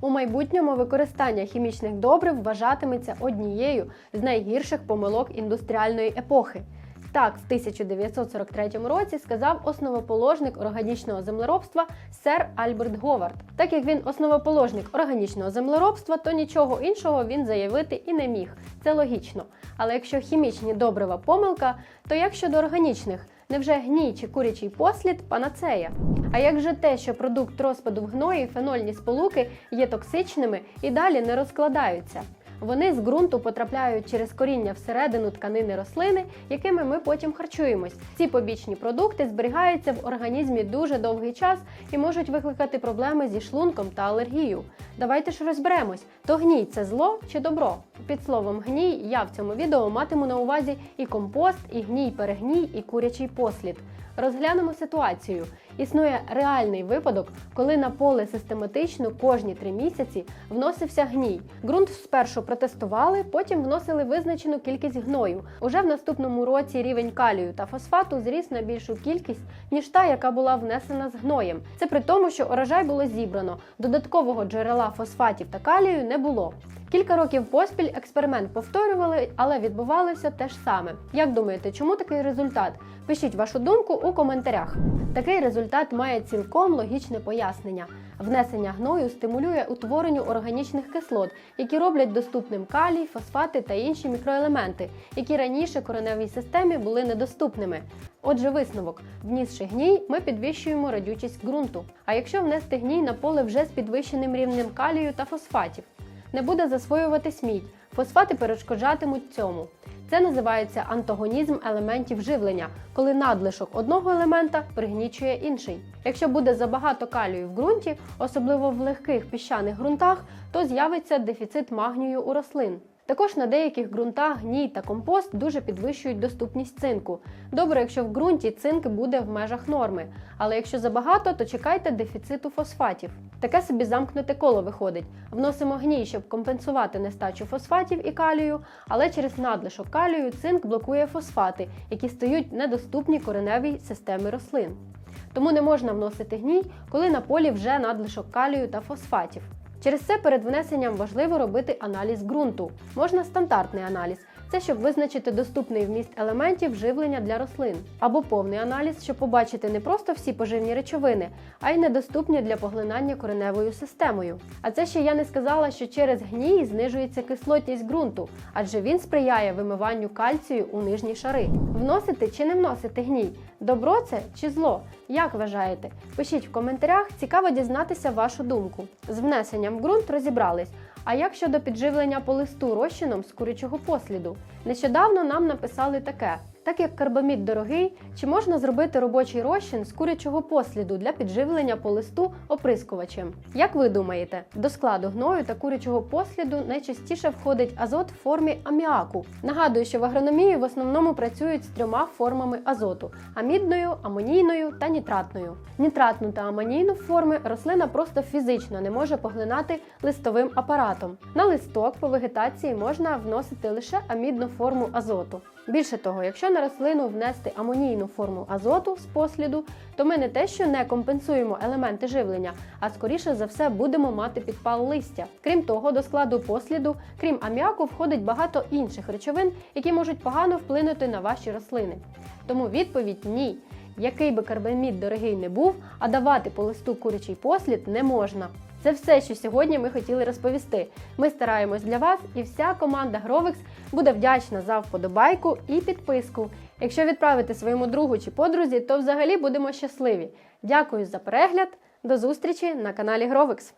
У майбутньому використання хімічних добрив вважатиметься однією з найгірших помилок індустріальної епохи. Так, в 1943 році сказав основоположник органічного землеробства сер Альберт Говард. Так як він основоположник органічного землеробства, то нічого іншого він заявити і не міг. Це логічно. Але якщо хімічні добрива помилка, то як щодо органічних? Невже гній чи курячий послід панацея? А як же те, що продукт розпаду в гної, фенольні сполуки є токсичними і далі не розкладаються? Вони з ґрунту потрапляють через коріння всередину тканини рослини, якими ми потім харчуємось. Ці побічні продукти зберігаються в організмі дуже довгий час і можуть викликати проблеми зі шлунком та алергією. Давайте ж розберемось, то гній це зло чи добро? Під словом гній я в цьому відео матиму на увазі і компост, і гній, перегній, і курячий послід. Розглянемо ситуацію. Існує реальний випадок, коли на поле систематично кожні три місяці вносився гній. Ґрунт спершу протестували, потім вносили визначену кількість гною. Уже в наступному році рівень калію та фосфату зріс на більшу кількість, ніж та, яка була внесена з гноєм. Це при тому, що урожай було зібрано. Додаткового джерела фосфатів та калію не було. Кілька років поспіль експеримент повторювали, але відбувалося те ж саме. Як думаєте, чому такий результат? Пишіть вашу думку у коментарях. Такий результат має цілком логічне пояснення. Внесення гною стимулює утворенню органічних кислот, які роблять доступним калій, фосфати та інші мікроелементи, які раніше кореневій системі були недоступними. Отже, висновок: внісши гній, ми підвищуємо радючість ґрунту. А якщо внести гній на поле вже з підвищеним рівнем калію та фосфатів, не буде засвоюватись мідь, фосфати перешкоджатимуть цьому. Це називається антагонізм елементів живлення, коли надлишок одного елемента пригнічує інший. Якщо буде забагато калію в ґрунті, особливо в легких піщаних ґрунтах, то з'явиться дефіцит магнію у рослин. Також на деяких ґрунтах гній та компост дуже підвищують доступність цинку. Добре, якщо в ґрунті цинк буде в межах норми, але якщо забагато, то чекайте дефіциту фосфатів. Таке собі замкнуте коло виходить. Вносимо гній, щоб компенсувати нестачу фосфатів і калію, але через надлишок калію цинк блокує фосфати, які стають недоступні кореневій системі рослин. Тому не можна вносити гній, коли на полі вже надлишок калію та фосфатів. Через це перед внесенням важливо робити аналіз ґрунту. Можна стандартний аналіз. Це щоб визначити доступний вміст елементів живлення для рослин, або повний аналіз, щоб побачити не просто всі поживні речовини, а й недоступні для поглинання кореневою системою. А це ще я не сказала, що через гній знижується кислотність ґрунту, адже він сприяє вимиванню кальцію у нижні шари. Вносити чи не вносити гній? Добро це чи зло? Як вважаєте? Пишіть в коментарях, цікаво дізнатися вашу думку. З внесенням ґрунт розібрались. А як щодо підживлення по листу розчином з курячого посліду? Нещодавно нам написали таке: так як карбамід дорогий, чи можна зробити робочий розчин з курячого посліду для підживлення по листу оприскувачем? Як ви думаєте, до складу гною та курячого посліду найчастіше входить азот в формі аміаку? Нагадую, що в агрономії в основному працюють з трьома формами азоту: амідною, амонійною та нітратною. Нітратну та амонійну форми рослина просто фізично не може поглинати листовим апаратом. На листок по вегетації можна вносити лише амідну форму азоту. Більше того, якщо на рослину внести амонійну форму азоту з посліду, то ми не те, що не компенсуємо елементи живлення, а скоріше за все будемо мати підпал листя. Крім того, до складу посліду, крім аміаку, входить багато інших речовин, які можуть погано вплинути на ваші рослини. Тому відповідь ні. Який би карбамід дорогий не був, а давати по листу курячий послід не можна. Це все, що сьогодні ми хотіли розповісти. Ми стараємось для вас, і вся команда Grovex буде вдячна за вподобайку і підписку. Якщо відправити своєму другу чи подрузі, то взагалі будемо щасливі. Дякую за перегляд. До зустрічі на каналі Grovix.